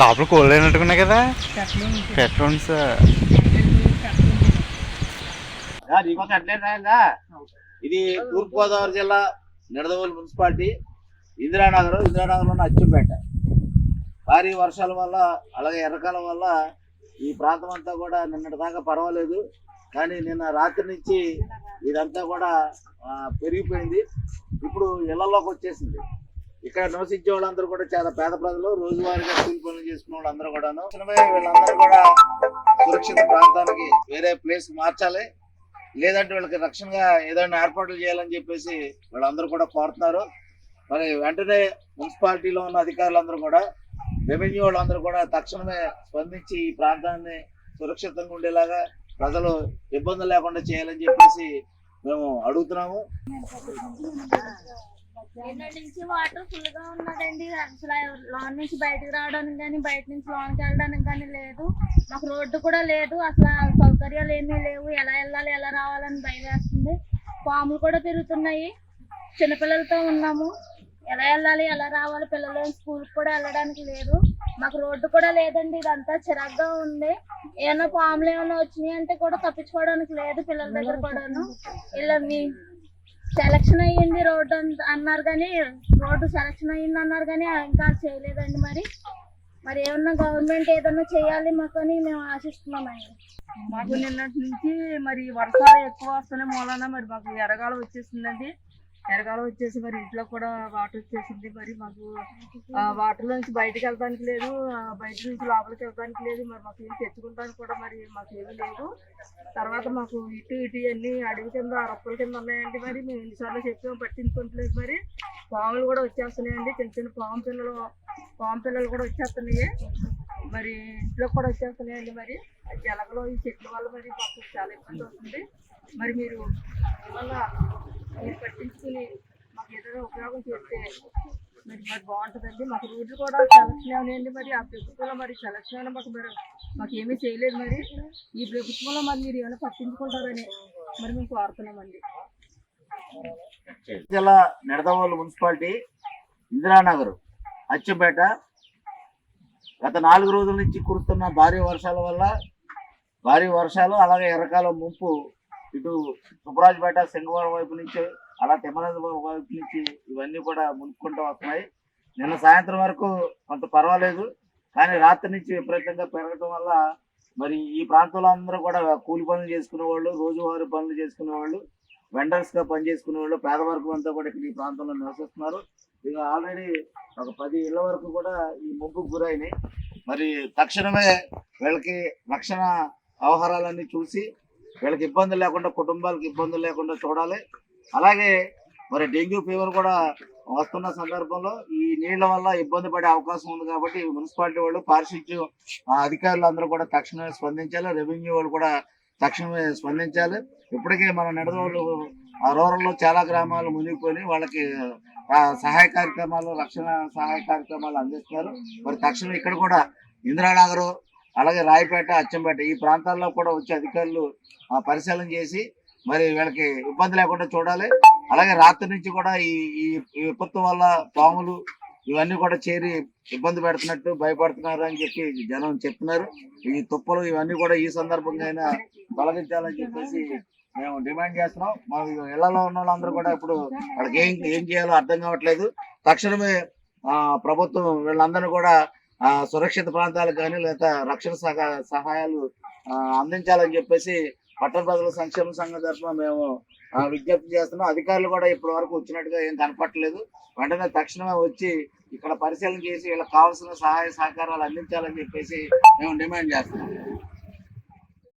లోపల కోళ్ళు అయినట్టుకున్నాయి కదా. పెట్రోన్స్ సార్ ఇది తూర్పుగోదావరి జిల్లా నిడదవోలు మున్సిపాలిటీ ఇందిరానగర్ ఇందిరానగర్ ఉన్న అచ్చంపేట. భారీ వర్షాల వల్ల అలాగే ఎర్రకాలం వల్ల ఈ ప్రాంతం అంతా కూడా నిన్నటి దాకా పర్వాలేదు. కానీ నిన్న రాత్రి నుంచి ఇదంతా కూడా పెరిగిపోయింది. ఇప్పుడు ఇళ్ళలోకి వచ్చేసింది. ఇక్కడ నివసించే వాళ్ళందరూ కూడా చాలా పేద ప్రజలు. రోజువారీగా కూలి పనులు చేసుకునే వాళ్ళందరూ కూడాను. వీళ్ళందరూ కూడా సురక్షిత ప్రాంతానికి వేరే ప్లేస్ మార్చాలి. లేదంటే వీళ్ళకి రక్షణగా ఏదైనా ఏర్పాట్లు చేయాలని చెప్పేసి వీళ్ళందరూ కూడా కోరుతున్నారు. మరి వెంటనే మున్సిపాలిటీలో ఉన్న అధికారులందరూ కూడా రెవెన్యూ వాళ్ళందరూ కూడా తక్షణమే స్పందించి ఈ ప్రాంతాన్ని సురక్షితంగా ఉండేలాగా ప్రజలు ఇబ్బందులు లేకుండా చేయాలని చెప్పేసి మేము అడుగుతున్నాము. నిన్నటి నుంచి వాటర్ ఫుల్గా ఉన్నదండి. అసలు లోన్ నుంచి బయటకు రావడానికి కానీ బయట నుంచి లోన్కి వెళ్ళడానికి కానీ లేదు. మాకు రోడ్డు కూడా లేదు. అసలు సౌకర్యాలు ఏమీ లేవు. ఎలా వెళ్ళాలి ఎలా రావాలని భయం వేస్తుంది. పాములు కూడా తిరుగుతున్నాయి చిన్నపిల్లలతో ఉన్నాము. ఎలా వెళ్ళాలి ఎలా రావాలి పిల్లలు స్కూల్కి కూడా వెళ్ళడానికి లేదు. మాకు రోడ్డు కూడా లేదండి. ఇదంతా చిరాగ్గా ఉంది. ఏమైనా పాములు ఏమైనా వచ్చినాయి అంటే కూడా తప్పించుకోవడానికి లేదు పిల్లల దగ్గర కూడాను. ఇలా మీ సెలక్షన్ అయ్యింది రోడ్డు అంత- అన్నారు కానీ రోడ్డు సెలక్షన్ అయ్యింది అన్నారు కానీ ఇంకా చేయలేదండి మరి. మరి ఏమన్నా గవర్నమెంట్ ఏదన్నా చేయాలి మాకు అని మేము ఆశిస్తున్నామండి మాకు నిన్నటి నుంచి మరి వర్షాలు ఎక్కువ వస్తున్నాయి మూలన మరి మాకు ఎరగాలు వచ్చేసిందండి. ఎరగాల వచ్చేసి మరి ఇంట్లో కూడా వాటర్ వచ్చేసింది. మరి మాకు వాటర్ నుంచి బయటకు వెళ్ళడానికి లేదు బయట నుంచి లోపలికి వెళ్ళడానికి లేదు. మరి మాకు ఏం తెచ్చుకుంటానికి కూడా మరి మాకు ఏమీ లేదు. తర్వాత మాకు ఇటు ఇటు అన్ని అడవి కింద రొప్పల కింద ఉన్నాయండి మరి. మేము ఎన్నిసార్లు చెప్పాము పట్టించుకోవట్లేదు మరి. పాములు కూడా వచ్చేస్తున్నాయండి. చిన్న చిన్న పాము పిల్లలు పాము పిల్లలు కూడా వచ్చేస్తున్నాయి. మరి ఇంట్లో కూడా వచ్చేస్తున్నాయండి మరి. జలగలో ఈ చెట్ల వల్ల మరి మాకు చాలా ఇబ్బంది అవుతుంది. మరి మీరు మళ్ళీ మీరు పట్టించుకుని మాకు ఏదైనా ఉపయోగం చేస్తే మరి మరి బాగుంటుందండి. మాకు రోడ్లు కూడా సెలక్షన్ అవనాయండి మరి. ఆ ప్రభుత్వంలో మరి సెలక్షన్ అయినా మాకు మరి మాకు ఏమీ చేయలేదు మరి. ఈ ప్రభుత్వంలో మరి మీరు ఏమైనా పట్టించుకుంటారని మరి మేము కోరుతున్నామండి. జిల్లా నిడదవోలు మున్సిపాలిటీ ఇందిరానగర్ అచ్చంపేట. గత నాలుగు రోజుల నుంచి కురుస్తున్న భారీ వర్షాల వల్ల భారీ వర్షాలు అలాగే ఎర్రకాలం ముంపు ఇటు సుబ్రాజ్పేట సింగవరం వైపు నుంచి అలా తిమ్మరాజపురం వైపు నుంచి ఇవన్నీ కూడా మునుక్కుంటూ వస్తున్నాయి. నిన్న సాయంత్రం వరకు కొంత పర్వాలేదు కానీ రాత్రి నుంచి విపరీతంగా పెరగటం వల్ల మరి ఈ ప్రాంతంలో అందరూ కూడా కూలి పనులు చేసుకునే వాళ్ళు రోజువారీ పనులు చేసుకునే వాళ్ళు వెండర్స్గా పనిచేసుకునే వాళ్ళు పేదవర్గం అంతా కూడా ఇక్కడ ఈ ప్రాంతంలో నివసిస్తున్నారు. ఇక ఆల్రెడీ ఒక పది ఇళ్ళ వరకు కూడా ఈ ముంపుకు గురైనాయి. మరి తక్షణమే వీళ్ళకి రక్షణ వ్యవహారాలన్నీ చూసి వీళ్ళకి ఇబ్బంది లేకుండా కుటుంబాలకు ఇబ్బందులు లేకుండా చూడాలి. అలాగే మరి డెంగ్యూ ఫీవర్ కూడా వస్తున్న సందర్భంలో ఈ నీళ్ళ వల్ల ఇబ్బంది పడే అవకాశం ఉంది కాబట్టి మున్సిపాలిటీ వాళ్ళు పారిశుద్ధ్యం అధికారులు అందరూ కూడా తక్షణమే స్పందించాలి. రెవెన్యూ వాళ్ళు కూడా తక్షణమే స్పందించాలి. ఇప్పటికే మన నిడదవోలు ఆ రూరల్లో చాలా గ్రామాలు మునిగిపోయి వాళ్ళకి సహాయ కార్యక్రమాలు రక్షణ సహాయ కార్యక్రమాలు అందిస్తున్నారు. మరి తక్షణం ఇక్కడ కూడా ఇందిరానగర్ అలాగే రాయపేట అచ్చంపేట ఈ ప్రాంతాల్లో కూడా వచ్చే అధికారులు పరిశీలన చేసి మరి వీళ్ళకి ఇబ్బంది లేకుండా చూడాలి. అలాగే రాత్రి నుంచి కూడా ఈ ఈ విపత్తు వల్ల పాములు ఇవన్నీ కూడా చేరి ఇబ్బంది పెడుతున్నట్టు భయపడుతున్నారు అని చెప్పి జనం చెప్తున్నారు. ఈ తుప్పలు ఇవన్నీ కూడా ఈ సందర్భంగా అయినా తొలగించాలని చెప్పేసి మేము డిమాండ్ చేస్తున్నాం. మా ఇళ్ళలో ఉన్న వాళ్ళందరూ కూడా ఇప్పుడు వాళ్ళకి ఏం ఏం చేయాలో అర్థం కావట్లేదు. తక్షణమే ఆ ప్రభుత్వం వీళ్ళందరినీ కూడా సురక్షిత ప్రాంతాలకు కానీ లేదా రక్షణ సహా సహాయాలు ఆ, అందించాలని చెప్పేసి పట్టణ ప్రజల సంక్షేమ సంఘం తరఫున మేము ఆ, విజ్ఞప్తి చేస్తున్నాం. అధికారులు కూడా ఇప్పటి వరకు వచ్చినట్టుగా ఏం కనపట్టలేదు వెంటనే తక్షణమే వచ్చి ఇక్కడ పరిశీలన చేసి వీళ్ళకి కావాల్సిన సహాయ సహకారాలు అందించాలని చెప్పేసి మేము డిమాండ్ చేస్తున్నాం.